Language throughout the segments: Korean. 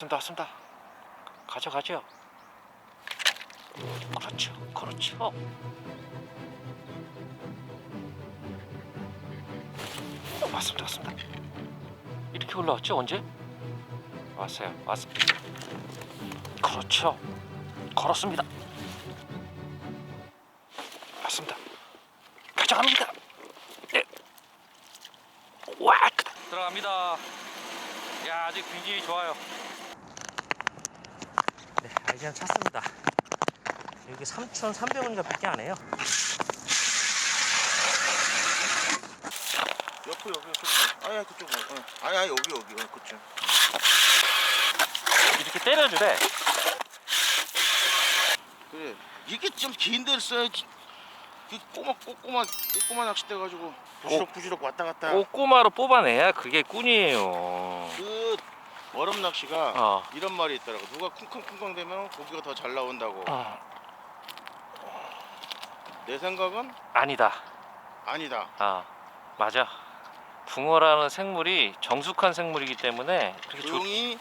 왔습니다 왔습니다. 가져가죠 그렇죠 그렇죠. 왔습니다 왔습니다. 이렇게 올라왔죠 언제? 왔어요 왔습니다. 그렇죠. 걸었습니다. 왔습니다. 가져갑니다. 네. 와 크다. 들어갑니다. 야 아직 굉장히 좋아요 네 아이젠 찼습니다. 여기 3,300원인가 밖에 안 해요. 옆에 옆에 옆에 아야 그쪽 어. 아야 여기 여기. 어, 그쪽. 이렇게 때려주래. 그래. 이게 좀 긴 데를 써야지 그 꼬마 꼬꼬마 꼬꼬마 낚싯대 가지고. 부시럭 부시럭 왔다 갔다. 꼬꼬마로 뽑아내야 그게 꾼이에요. 그 얼음 낚시가 어. 이런 말이 있더라고. 누가 쿵쾅쿵쾅 되면 고기가 더 잘 나온다고. 어, 내 생각은? 아니다. 아니다. 아 맞아. 붕어라는 생물이 정숙한 생물이기 때문에 그렇게 조, 조용히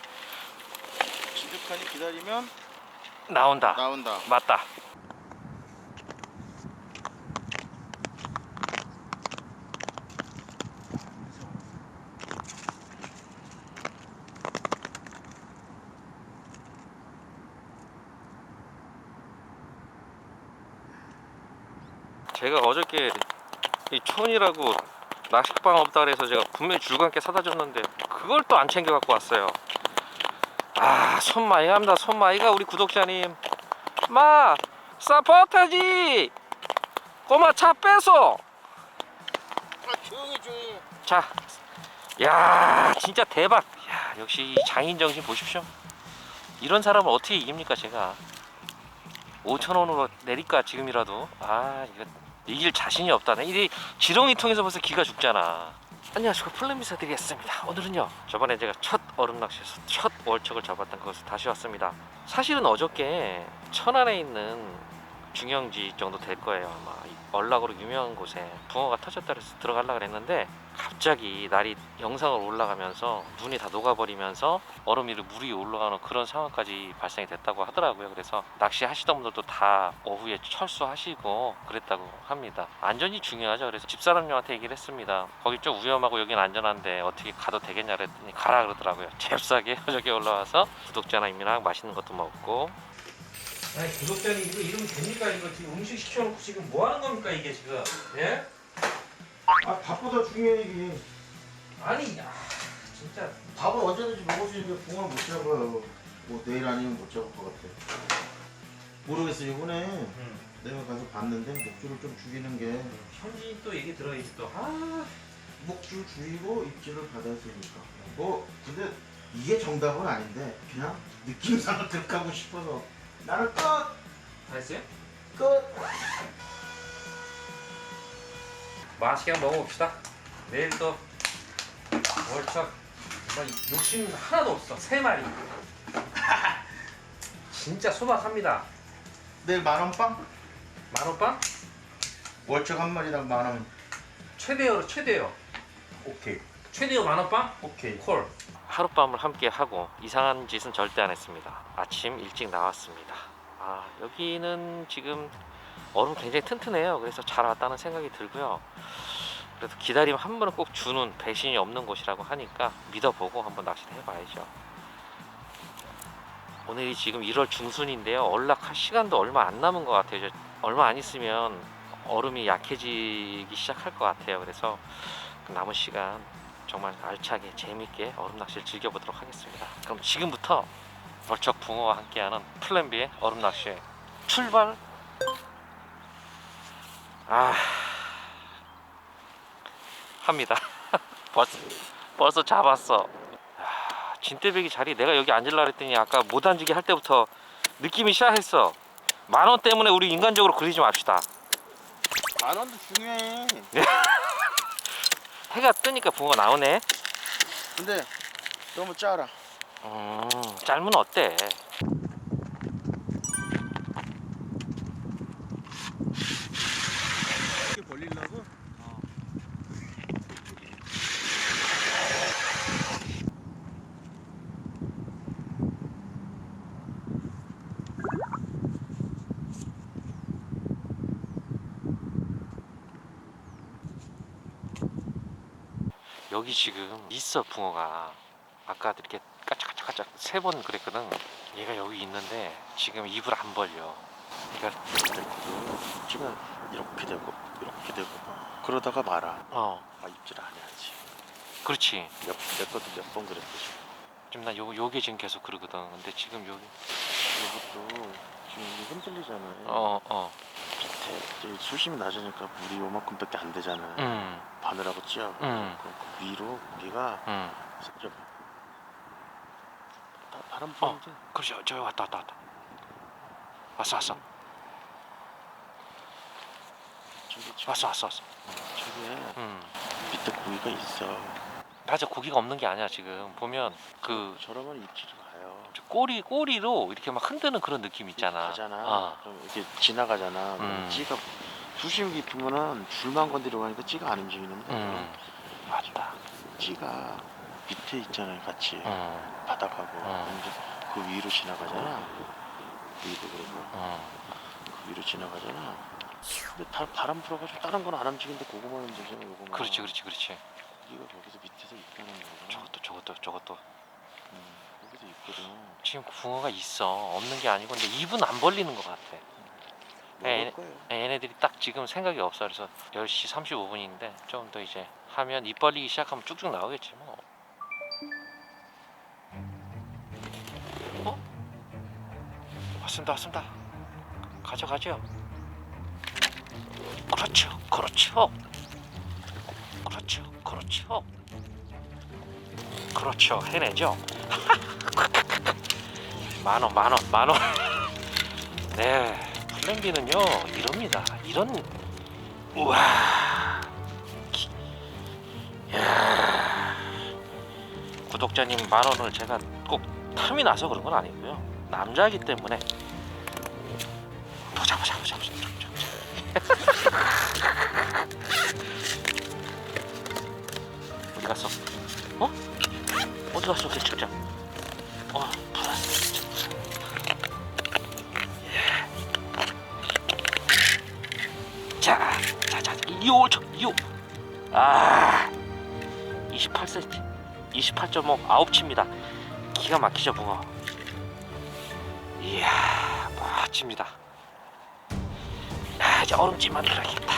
지득하니 기다리면 나온다. 나온다. 맞다 제가 어저께 이 촌이라고 낚시방 없다 그래서 제가 분명히 줄감게 사다 줬는데 그걸 또 안 챙겨 갖고 왔어요 아 손마이 합니다 손마이가 우리 구독자님 마 사포타지 꼬마 차 빼서 아 조용히 조용히 자, 야 진짜 대박. 야 역시 이 장인 정신 보십시오. 이런 사람을 어떻게 이깁니까 제가? 5천 원으로 내릴까 지금이라도. 아 이거 이길 자신이 없다네. 이 지렁이 통해서 벌써 기가 죽잖아. 안녕하십니까 플랜미사 드리겠습니다. 오늘은요 저번에 제가 첫 얼음 낚시에서 첫 월척을 잡았던 그것을 다시 왔습니다. 사실은 어저께 천안에 있는 중형지 정도 될 거예요 아마 이 얼락으로 유명한 곳에 붕어가 터졌다 그래서 들어가려고 그랬는데 갑자기 날이 영상으로 올라가면서 눈이 다 녹아버리면서 얼음 위로 물이 올라가는 그런 상황까지 발생이 됐다고 하더라고요. 그래서 낚시 하시던 분들도 다 오후에 철수하시고 그랬다고 합니다. 안전이 중요하죠. 그래서 집사람님한테 얘기를 했습니다. 거기 좀 위험하고 여긴 안전한데 어떻게 가도 되겠냐 그랬더니 가라 그러더라고요. 잽싸게 어저께 올라와서 구독자나 임민랑 맛있는 것도 먹고 아니 구독자님 이거 이러면 됩니까? 이거 지금 음식 시켜놓고 지금 뭐 하는 겁니까 이게 지금? 예? 아 밥보다 중요해 이게. 아니 야 진짜. 밥은 언제든지 먹을 수 있는데 붕어는 못 잡아요. 뭐 내일 아니면 못 잡을 것 같아. 모르겠어요 이번에. 음. 내가 가서 봤는데 목줄을 좀 죽이는 게. 현지 또 얘기 들어야지 또아. 목줄 죽이고 입질을 받았으니까. 뭐 근데 이게 정답은 아닌데 그냥 느낌상으로 들어가고 싶어서 나는 끝! 다 했어요? 끝! 맛있게 한번 먹어봅시다 내일 또 월척 정말 욕심 하나도 없어 세 마리 진짜 소박합니다 내일 만원 빵? 만원빵? 월척 한 마리당 만원 최대요 최대요 오케이 최대요 만원빵? 오케이 콜 하룻밤을 함께 하고 이상한 짓은 절대 안 했습니다. 아침 일찍 나왔습니다. 아 여기는 지금 얼음 굉장히 튼튼해요. 그래서 잘 왔다는 생각이 들고요. 그래도 기다림 한 번은 꼭 주는 배신이 없는 곳이라고 하니까 믿어보고 한번 낚시를 해봐야죠. 오늘이 지금 1월 중순인데요. 얼락할 시간도 얼마 안 남은 것 같아요. 얼마 안 있으면 얼음이 약해지기 시작할 것 같아요. 그래서 그 남은 시간 정말 알차게 재밌게 얼음 낚시를 즐겨보도록 하겠습니다. 그럼 지금부터 벌쩍 붕어와 함께하는 플랜 B의 얼음 낚시 출발. 아 합니다. 벌써 벌써 잡았어. 아, 진대배기 자리 내가 여기 앉으려 그랬더니 아까 못 앉게 할 때부터 느낌이 시작했어. 만 원 때문에 우리 인간적으로 그리지 맙시다. 만 원도 중요해 해가 뜨니까 붕어 나오네. 근데 너무 짜라 음, 짧으면 어때? 이렇게 벌리려고? 여기 지금 있어 붕어가 아까 이렇게 까짝까짝까짝 세 번 그랬거든 얘가 여기 있는데 지금 입을 안 벌려 그러니까 찌가 이렇게 되고 이렇게 되고 그러다가 말아. 어 아 입질 안 해야지. 그렇지 몇, 내 것도 몇 번 그랬듯이. 지금 나 요, 요게 지금 계속 그러거든 근데 지금 여기 이것도 지금 이게 흔들리잖아요. 어어 밑에 이제 수심이 낮으니까 물이 요만큼밖에 안 되잖아요. 음, 바늘하고 찌하고 음. 그, 그 위로 우리가 음. 좀 바- 바람 어. 부는데 그렇지 저기 왔다 왔다 왔다 왔어 왔어 저기 저기 왔어 왔어 왔어 저기에 음. 밑에 고기가 있어. 맞아 고기가 없는 게 아니야 지금 보면 그 저러면 입질이 가요. 저 꼬리 꼬리로 이렇게 막 흔드는 그런 느낌 있잖아 가잖아. 어. 그럼 이렇게 지나가잖아. 그럼 음. 찌가 수심 깊으면은 줄만 건드려 가니까 찌가 안 움직이는데 음. 맞다 찌가 밑에 있잖아요, 같이 음. 바닥하고 이제 그 위로 지나가잖아. 위도 그러고 음. 그 위로 지나가잖아. 근데 다 바람 불어가지고 다른 건 안 움직이는데 그거만 움직이잖아, 요거만. 그렇지 그렇지 그렇지 고기가 거기서 밑에서 있다는 거야. 저것도 저것도 저것도 음, 거기서 있거든. 지금 붕어가 있어 없는 게 아니고 근데 입은 안 벌리는 것 같아 예, 먹을 거예요. 얘네들이 딱 지금 생각이 없어. 그래서 10시 35분인데 좀 더 이제 하면 입 벌리기 시작하면 쭉쭉 나오겠지 뭐. 어? 왔습니다 왔습니다. 가져가죠. 그렇죠 그렇죠. 그렇죠 그렇죠. 그렇죠 해내죠. 만원 만원 만원. 네 플랜비는요 이럽니다. 이런 우와. 기- 야. 구독자님 만 원을 제가 꼭 탐이 나서 그런 건 아니고요. 남자이기 때문에. 보자 보자 보자 보자. 보자, 보자. 어디 갔어? 어? 어디 갔어 그 측정 아, 28cm, 28.5, 아홉치입니다. 기가 막히죠, 붕어. 이야, 멋집니다. 아, 이제 얼음찜 만들어야겠다.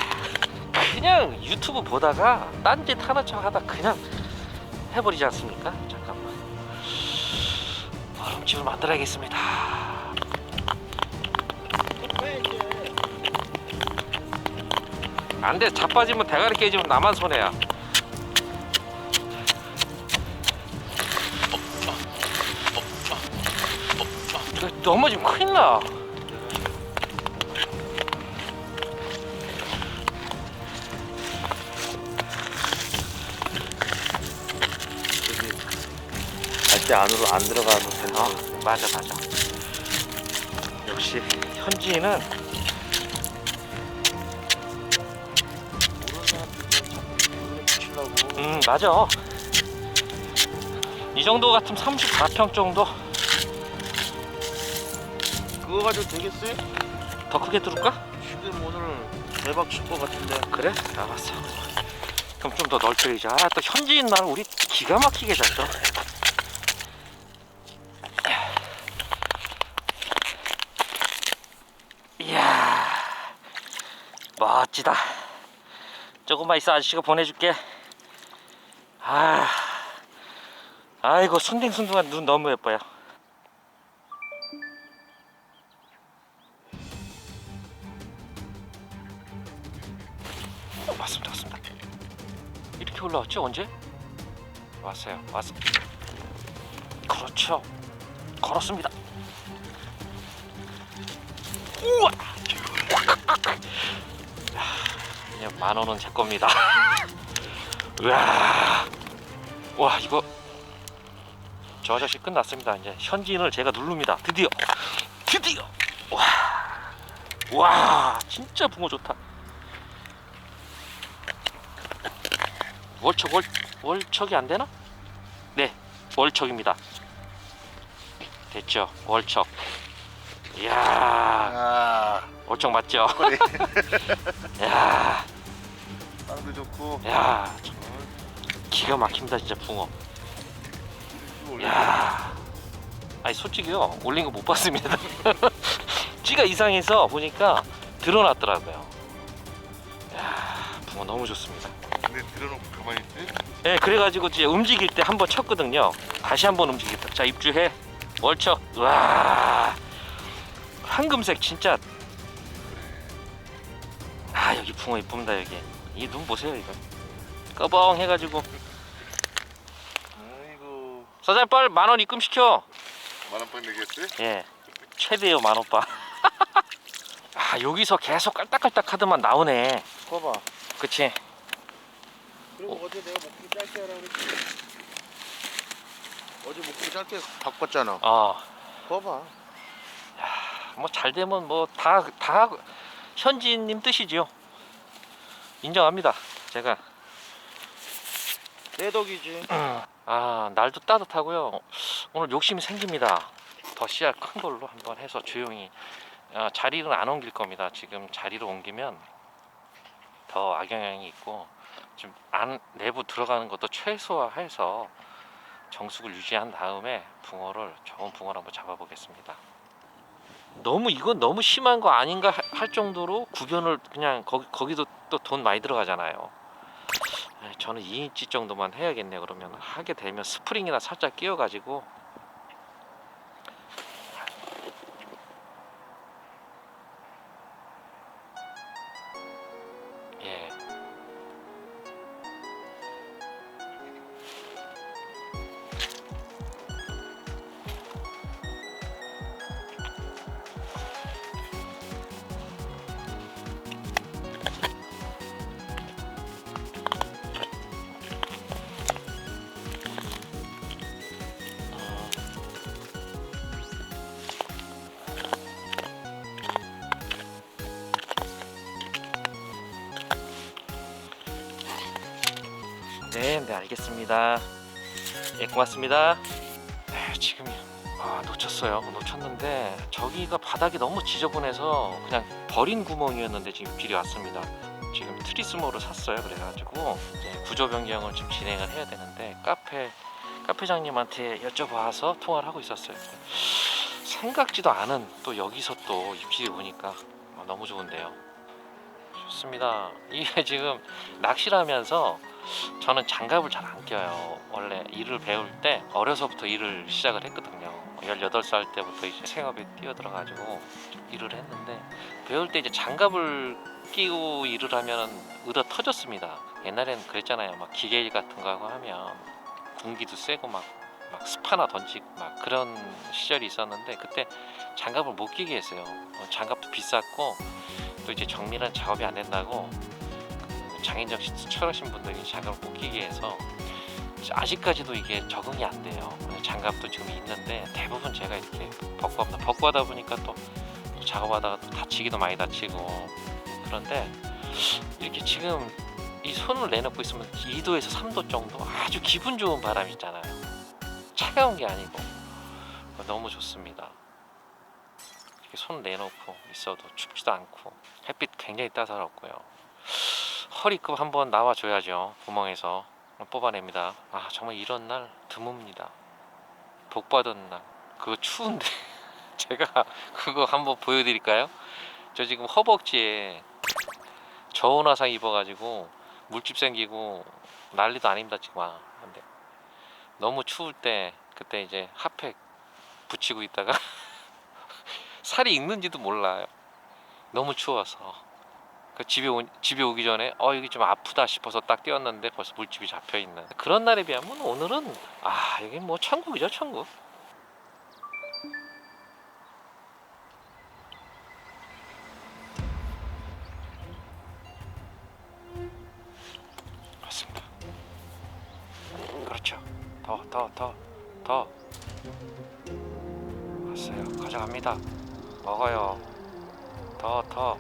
그냥 유튜브 보다가 딴 짓 하나씩 하다 그냥 해버리지 않습니까? 잠깐만. 얼음찜을 만들어야겠습니다. 안 돼, 자빠지면 대가리 깨지면 나만 손해야. 넘어지면 큰일 나. 갈대 안으로 안 들어가도 된다. 어, 맞아, 맞아. 역시 현지인은 맞아 이 정도 같으면 34평 정도 그거 가지고 되겠어요? 더 크게 뚫을까? 지금 오늘 대박 칠 것 같은데. 그래? 알았어 그럼 좀 더 넓혀야지 아또 현지인 날 우리 기가 막히게 잘 떠. 이야 멋지다 조금만 있어 아저씨가 보내줄게 아 아이고 순딩순둥한 눈 너무 예뻐요. 어, 왔습니다 왔습니다. 이렇게 올라왔죠 언제? 왔어요 왔어 그렇죠. 걸었습니다. 우와! 그냥 만 원은 제 겁니다. 우와 와 이거 저 아저씨 끝났습니다. 이제 현지인을 제가 누릅니다. 드디어 드디어. 와, 와 진짜 붕어 좋다. 월척 월 월척이 안 되나? 네 월척입니다. 됐죠 월척. 이야 아, 월척 맞죠? 야. 빵도 좋고. 야, 저- 기가 막힙니다 진짜 붕어. 야, 아니 솔직히요 올린 거 못 봤습니다. 찌가 이상해서 보니까 드러났더라고요. 야, 붕어 너무 좋습니다. 근데 들어놓고 가만히 있지? 예, 그래가지고 이제 움직일 때 한 번 쳤거든요. 다시 한 번 움직였다. 자, 입주해. 월쳐. 와, 황금색 진짜. 아, 여기 붕어 이쁩니다 여기. 이 눈 보세요 이거. 꺼벙 해가지고. 아이고 사장님 빨리 만 원 입금 시켜. 만원빵 내겠지? 예, 최대요 만 오빠. 아, 여기서 계속 깔딱깔딱 카드만 나오네. 봐봐. 그치? 그리고 어. 제 내가 목소리 짧게 하라 그랬지. 어제 목소리 짧게 바꿨잖아. 어. 봐봐. 뭐 잘 되면 뭐 다 다 현지님 뜻이지요. 인정합니다. 제가 내 덕이지. 아 날도 따뜻하고요. 오늘 욕심이 생깁니다. 더 씨알 큰 걸로 한번 해서 조용히 아, 자리는 안 옮길 겁니다. 지금 자리를 옮기면 더 악영향이 있고 지금 안 내부 들어가는 것도 최소화해서 정숙을 유지한 다음에 붕어를 좋은 붕어를 한번 잡아보겠습니다. 너무 이건 너무 심한 거 아닌가 하- 할 정도로 구변을 그냥 거기, 거기도 또 돈 많이 들어가잖아요. 에, 저는 2인치 정도만 해야겠네요. 그러면 하게 되면 스프링이나 살짝 끼워 가지고 알겠습니다. 예, 고맙습니다. 네, 지금 아, 놓쳤어요. 놓쳤는데 저기가 바닥이 너무 지저분해서 그냥 버린 구멍이었는데 지금 입질이 왔습니다. 지금 트리스모를 샀어요. 그래가지고 이제 구조 변경을 좀 진행을 해야 되는데 카페 카페장님한테 여쭤봐서 통화를 하고 있었어요. 생각지도 않은 또 여기서 또 입질이 오니까 아, 너무 좋은데요. 좋습니다. 이게 지금 낚시를 하면서 저는 장갑을 잘 안 껴요. 원래 일을 배울 때 어려서부터 일을 시작을 했거든요. 18살 때부터 이제 생업에 뛰어들어가지고 좀 일을 했는데 배울 때 이제 장갑을 끼고 일을 하면 의다 터졌습니다. 옛날에는 그랬잖아요. 막 기계 일 같은 거 하고 하면 공기도 세고 막, 막 스파나 던지고 막 그런 시절이 있었는데 그때 장갑을 못 끼게 했어요. 어, 장갑도 비쌌고 또 이제 정밀한 작업이 안 된다고 그 장인정 씨 철하신 분들이 장갑을 못 끼게 해서 아직까지도 이게 적응이 안 돼요. 장갑도 지금 있는데 대부분 제가 이렇게 벗고 합니다. 벗고 하다 보니까 또, 또 작업하다가 또 다치기도 많이 다치고 그런데 이렇게 지금 이 손을 내놓고 있으면 2도에서 3도 정도 아주 기분 좋은 바람이 있잖아요. 차가운 게 아니고 너무 좋습니다. 이렇게 손 내놓고 있어도 춥지도 않고 햇빛 굉장히 따사롭고요. 허리급 한번 나와줘야죠. 구멍에서 뽑아냅니다. 아 정말 이런 날 드뭅니다. 복 받은 날. 그거 추운데 제가 그거 한번 보여드릴까요? 저 지금 허벅지에 저온 화상 입어가지고 물집 생기고 난리도 아닙니다 지금. 아, 근데 너무 추울 때 그때 이제 핫팩 붙이고 있다가 살이 익는지도 몰라요. 너무 추워서. 그 집에 오, 집에 오기 전에 어 여기 좀 아프다 싶어서 딱 뛰었는데 벌써 물집이 잡혀 있는 그런 날에 비하면 오늘은 아 여기 뭐 천국이죠 천국. 맞습니다. 그렇죠. 더 더 더 더. 왔어요. 가져갑니다. 먹어요. 더 더.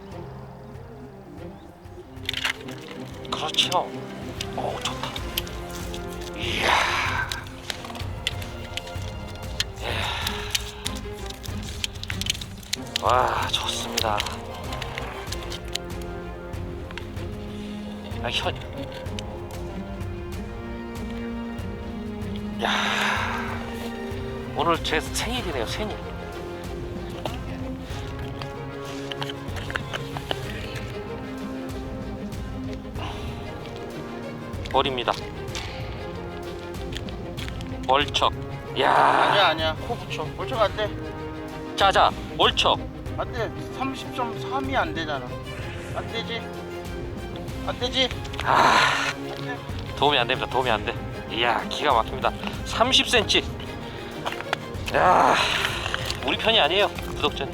그렇죠. 오 좋다. 이야. 예. 와 좋습니다. 아, 현 야 오늘 제 생일이네요 생일 버립니다 월척 야 아니야 아니야 코 붙여 멀쩡 안돼 짜자 월척 안돼 30.3이 안 되잖아 안 되지 안 되지 아 안돼 도움이 안 됩니다. 도움이 안 돼. 이야 기가 막힙니다. 30cm. 야 우리 편이 아니에요. 구독자님.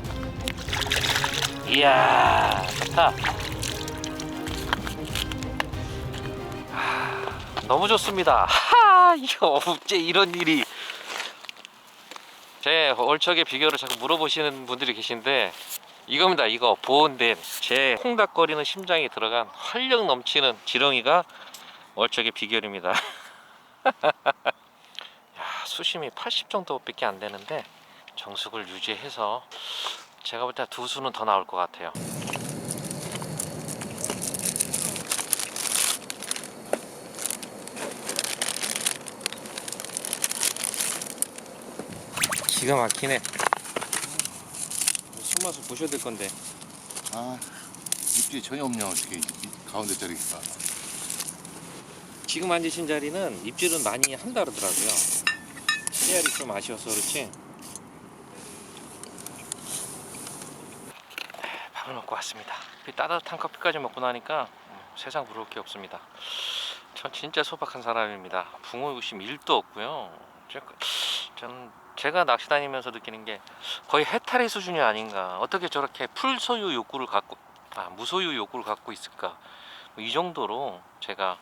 이야 좋다. 너무 좋습니다. 하 이거 어째 이런 일이. 제 얼척의 비결을 자꾸 물어보시는 분들이 계신데 이겁니다. 이거 보온된 제 콩닥거리는 심장이 들어간 활력 넘치는 지렁이가 얼척의 비결입니다. 야, 수심이 80 정도밖에 안 되는데 정숙을 유지해서 제가 볼 때 두 수는 더 나올 것 같아요. 기가 막히네. 손맛을 보셔야 될 건데. 아 입질이 전혀 없냐 어떻게 이 가운데 자리가 지금 앉으신 자리는 입질은 많이 한다 그러더라고요. 씨알이 좀 아쉬워서 그렇지. 밥을 먹고 왔습니다. 이 따뜻한 커피까지 먹고 나니까 음, 세상 부러울 게 없습니다. 전 진짜 소박한 사람입니다. 붕어 욕심 1도 없고요. 저- 전 제가 낚시 다니면서 느끼는 게 거의 해탈의 수준이 아닌가. 어떻게 저렇게 풀 소유 욕구를 갖고 아 무소유 욕구를 갖고 있을까. 뭐 이 정도로 제가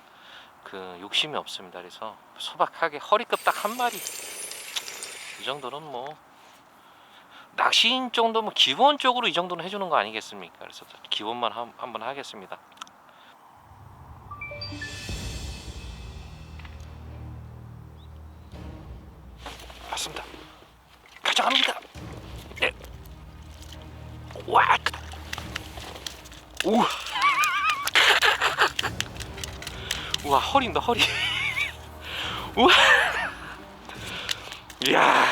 그 욕심이 없습니다. 그래서 소박하게 허리급 딱 한 마리 이 정도는 뭐 낚시인 정도 뭐 기본적으로 이 정도는 해주는 거 아니겠습니까? 그래서 기본만 한, 한번 하겠습니다. 허리입니다 허리 우와. 이야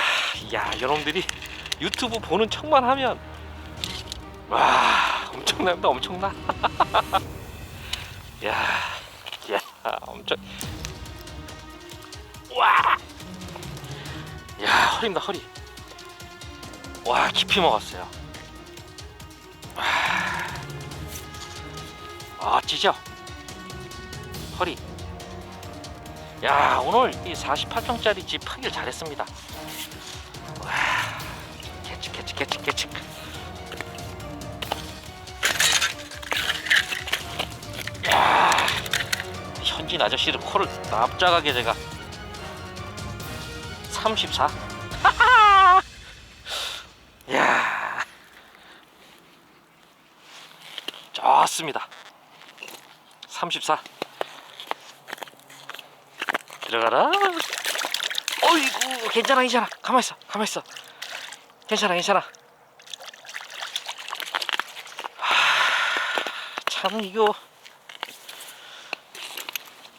야 여러분들이 유튜브 보는 척만 하면 와 엄청납니다 엄청나 야, 야 엄청. 와, 야 허리입니다 허리 와 깊이 먹었어요. 와, 아 찢어. 허리. 야 오늘 이 48평짜리 집 하길 잘했습니다. 와, 개측 개측 개측 개측. 야 현진 아저씨를 코를 납작하게 제가 34. 야 좋습니다. 34. 들어가라. 어이구, 괜찮아, 괜찮아. 가만 있어, 가만 있어. 괜찮아, 괜찮아. 하, 참 이거.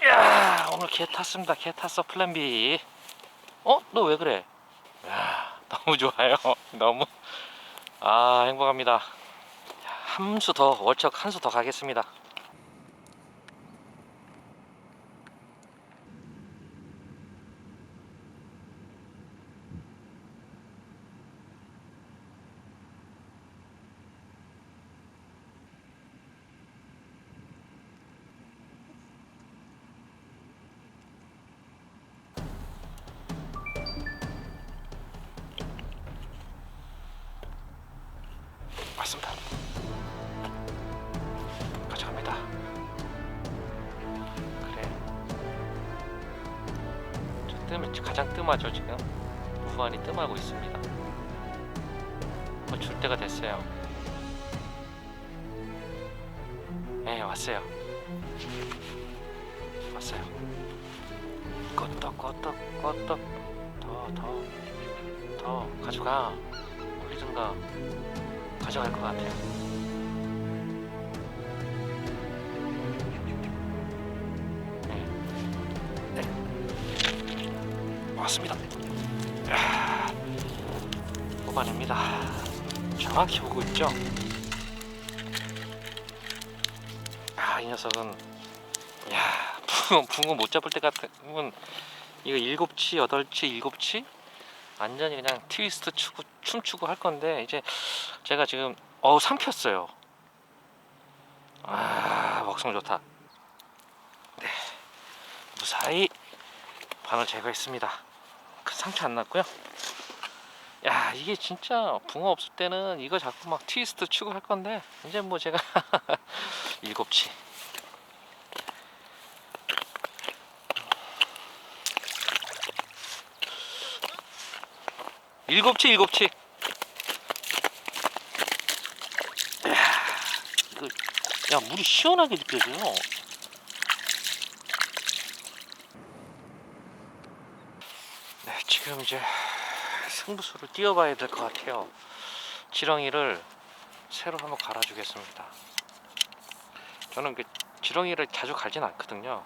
야, 오늘 개 탔습니다. 개 탔어 플랜 B. 어? 너 왜 그래? 야, 너무 좋아요. 너무. 아, 행복합니다. 한 수 더, 월척 한 수 더 가겠습니다. 저 뜸, 가장 뜸하죠 지금. 무한히 뜸하고 있습니다. 뭐줄 때가 됐어요. 네 왔어요. 왔어요. 껐떡 껐떡 껐떡 더더 더 가져가. 어디든가. 가져갈 것 같아요. 네. 네. 잡았습니다. 야, 뽑아냅니다. 정확히 보고 있죠. 아, 이 녀석은 야, 붕어, 붕어 못 잡을 때 같으면 이거 일곱 치, 여덟 치, 일곱 치 완전히 그냥 트위스트 추고 춤추고 할 건데 이제 제가 지금 어 삼켰어요. 아, 먹성 좋다. 네, 무사히 반을 제거했습니다. 큰 상처 안 났고요. 야, 이게 진짜 붕어 없을 때는 이거 자꾸 막 트위스트 추고 할 건데 이제 뭐 제가 일곱치. 일곱치 일곱치. 야 물이 시원하게 느껴져요 네 지금 이제 승부수를 띄워봐야 될 것 같아요 지렁이를 새로 한번 갈아주겠습니다 저는 그 지렁이를 자주 갈진 않거든요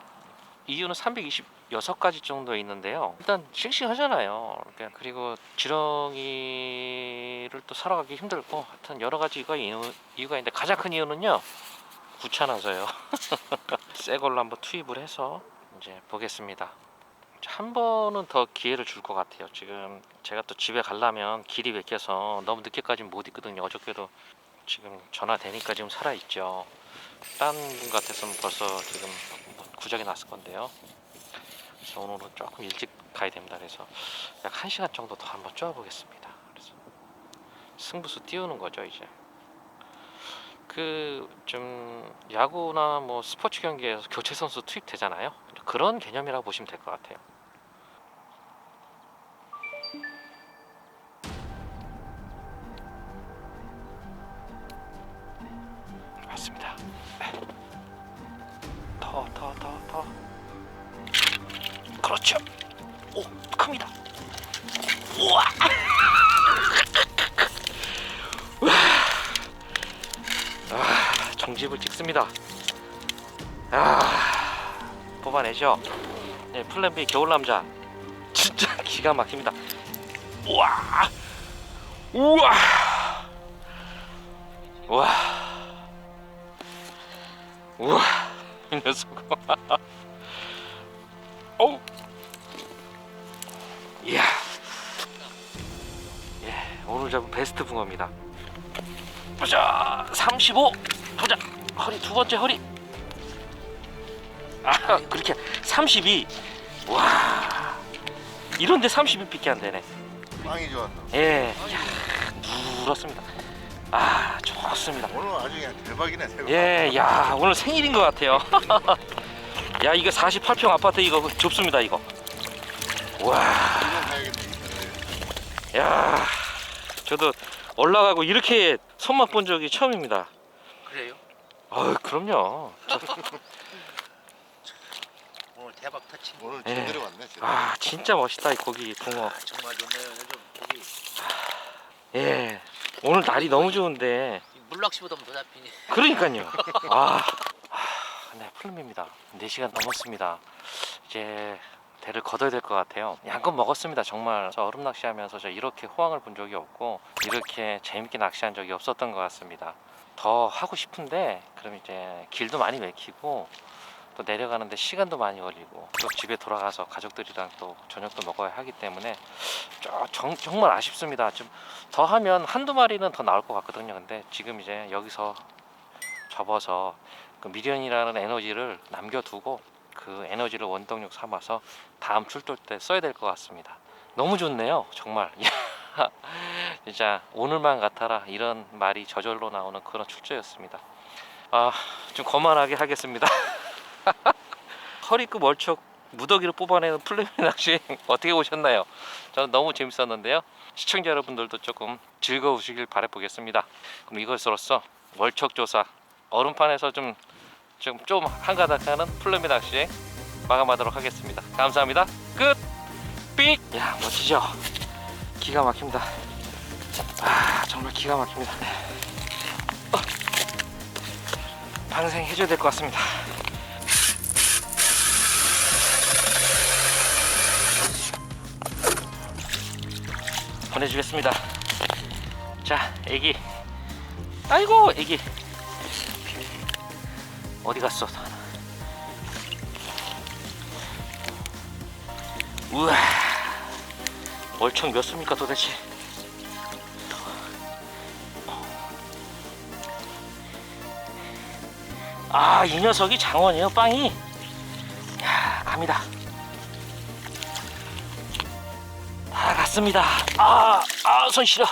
이유는 326가지 정도 있는데요. 일단 싱싱하잖아요. 그리고 지렁이를 또 사러 가기 힘들고 하여튼 여러 가지가 이유, 이유가 있는데 가장 큰 이유는요. 귀찮아서요. 새 걸로 한번 투입을 해서 이제 보겠습니다. 한 번은 더 기회를 줄 것 같아요. 지금 제가 또 집에 가려면 길이 막혀서 너무 늦게까지는 못 있거든요. 어저께도 지금 전화 되니까 지금 살아 있죠. 딴 분 같았으면 벌써 지금 구적이 났을 건데요. 그래서 오늘은 조금 일찍 가야 됩니다. 그래서 약 1시간 정도 더 한번 쪼아보겠습니다. 그래서 승부수 띄우는 거죠, 이제. 그 좀 야구나 뭐 스포츠 경기에서 교체 선수 투입되잖아요. 그런 개념이라고 보시면 될 것 같아요. 찍습니다. 아, 뽑아내죠. 네, 플랜 B 겨울 남자. 진짜 기가 막힙니다. 우와. 우와. 우와. 우와. 이 녀석. 어우. 이야. 예, 오늘 잡은 베스트 붕어입니다. 보자. 35. 보자. 허리 두 번째 허리. 아, 그렇게 32. 와. 이런데 32밖에 안 되네. 빵이 좋았다. 예. 야, 누렇습니다. 아, 좋습니다. 오늘 아주 그냥 대박이네 대박. 예, 야 오늘 생일인 것 같아요. 야 이거 48평 아파트 이거 좁습니다 이거. 와. 야 저도 올라가고 이렇게 손맛 본 적이 처음입니다. 그래요? 아, 그럼요. 저, 오늘 대박 터치. 오늘 예. 제대로 왔네. 제대로. 아 진짜 멋있다 이 고기 붕어. 정말 좋네요. 요즘 고기 예, 오늘 날이 너무 좋은데 물낚시보다 더 잡히니. 그러니까요. 아, 아, 네 플룸입니다. 4시간 넘었습니다. 이제 대를 걷어야 될 것 같아요. 양껏 먹었습니다. 정말 저 얼음 낚시하면서 저 이렇게 호황을 본 적이 없고 이렇게 재밌게 낚시한 적이 없었던 것 같습니다. 더 하고 싶은데 그럼 이제 길도 많이 막히고 또 내려가는데 시간도 많이 걸리고 또 집에 돌아가서 가족들이랑 또 저녁도 먹어야 하기 때문에 저- 정, 정말 아쉽습니다. 좀 더 하면 한두 마리는 더 나올 것 같거든요. 근데 지금 이제 여기서 접어서 그 미련이라는 에너지를 남겨두고 그 에너지를 원동력 삼아서 다음 출돌 때 써야 될 것 같습니다. 너무 좋네요. 정말. 진짜 오늘만 같아라 이런 말이 저절로 나오는 그런 출조였습니다. 아, 좀 거만하게 하겠습니다. 허리급 월척 무더기를 뽑아내는 플레이 낚시 어떻게 보셨나요? 저는 너무 재밌었는데요. 시청자 여러분들도 조금 즐거우시길 바라보겠습니다. 그럼 이것으로써 월척 조사 얼음판에서 좀 좀 좀 한가닥하는 플레미 낚시 마감하도록 하겠습니다. 감사합니다. 끝. 삑. 야 멋지죠? 기가 막힙니다. 아 정말 기가 막힙니다. 어. 방생해줘야 될 것 같습니다. 보내주겠습니다. 자, 애기. 아이고, 애기. 어디 갔어? 우와. 월청 몇 수입니까 도대체? 아, 이 녀석이 장원이에요, 빵이. 야, 갑니다. 다 갔습니다. 아, 아, 손 시려.